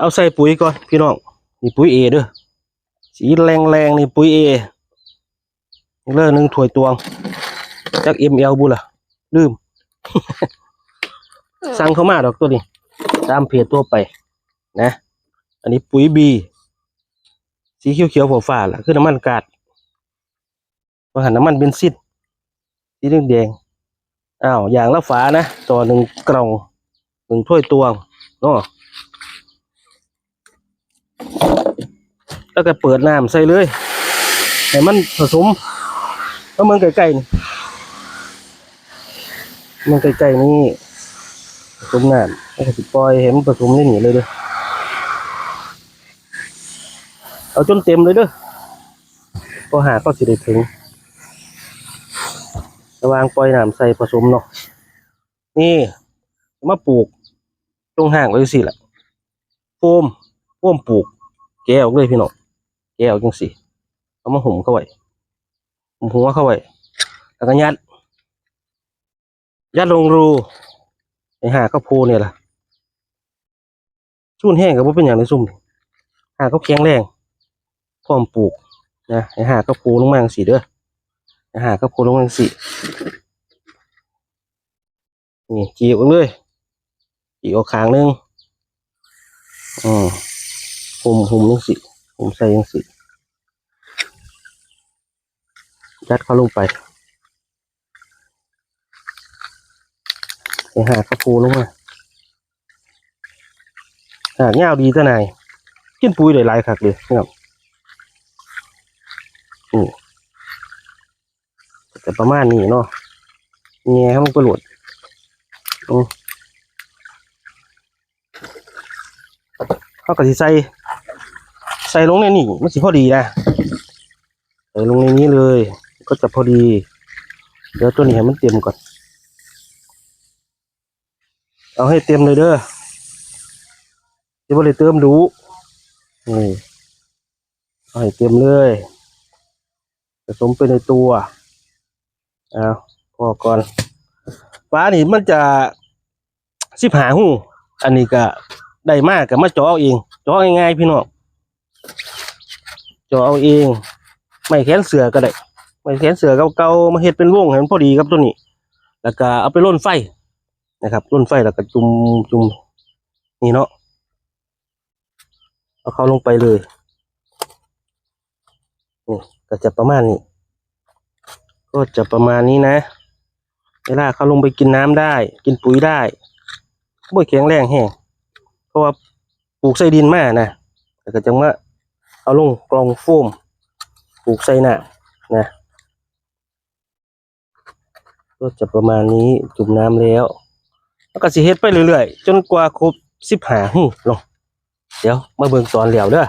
เอาใส่ปุ๋ยก่อนพี่น้องนี่ปุ๋ยเอเด้อสีแรงๆนี่ปุ๋ยเอเลือหนึ่งถ้วยตวงจักเอ็มเอลบุล่ะลืม สั่งเข้ามาดอกตัวนี้ ตามเพจตัวไป นะ อันนี้ปุ๋ยบีสีเขียวๆฟ้าๆล่ะ คือน้ำมันกาดบางหันน้ำมันเบนซินสีแดงอ้าว อย่างละฝานะ ต่อหนึ่งกล่องหนึ่งถ้วยตวงเนาะ แล้วก็เปิดน้ำใส่เลยให้มันผสมแล้วมันไก่ๆนี่มันไก่ๆนี่ผสมน้ำแล้วก็สิปล่อยให้มันผสมได้หนีเลยเด้อเอาจนเต็มเลยเด้อพอหาก็สิได้ถึงระวางปล่อยน้ำใส่ผสมเนาะนี่มาปลูกตรงห่างไว้สิล่ะโฟมโฟมปลูกแกะออกเลยพี่น้อง กะออกจังสิเอามาหุ่มเข้าไว้หุ่มหัวเข้าไว้แล้วก็ยัด ยัดลงรูไอ้หาข้าวโพเนี่ยล่ะชุ่นแห้งกับว่าเป็นอย่างในซุ่มหาเขาแข็งแรงพร้อมปลูกนะให้หากระปูลงมาังสีเด้อให้หากระปูลงมาังสีนี่จีบออกเลยจีบออกขางหนึงอืมหุ่มหุ่มจังสี หุ่มใส่จังสียัดเข้าลงไปให้หากระปูลงมาหากเงาดีเจ้านายกินปุ๋ยได้หลายคักเลยนะครับนี่แต่ประมาณนี้เนาะแง่ให้มันกระโดดอืมเขาก็สิใส่ ใส่ลงในนี่มันสิพอดีนะใส่ลงในนี้เลย ก็จะพอดี เดี๋ยวตัวนี้ให้มันเต็มก่อน เอาให้เต็มเลยเด้อจะบ่ได้เติมดูนี่เอาให้เต็มเลยผสมไปในตัวเอาพอก่อนฟ้านี่มันจะสิบหาหูอันนี้ก็ได้มากกับมาจาะเอาเองจาะง่ายๆพี่น้อง จาะเอาเอง ไม่แขนเสือก็ได้ไม่แขนเสือเก่าๆมาเฮ็ดเป็นวงให้มันพอดีครับตัวนี้ แล้วก็เอาไปร่นไฟนะครับร่นไฟแล้วก็จุ่มจุ่มนี่เนาะเอาเข้าลงไปเลยนี่ก็จะประมาณนี้ก็จะประมาณนี้นะเวลาเขาลงไปกินน้ำได้ กินปุ๋ยได้บ่แข็งแรงแห้งเพราะว่าปลูกใส่ดินมากนะแต่ก็จังว่า เอาลงกล่องโฟมปลูกใส่น้านะก็จะประมาณนี้จุ่มน้ำแล้วแล้วก็สิเฮ็ดไปเรื่อยๆ จนกว่าครบสิบหาหูลงเดี๋ยวมาเบิ่งตอนแล้วเด้อ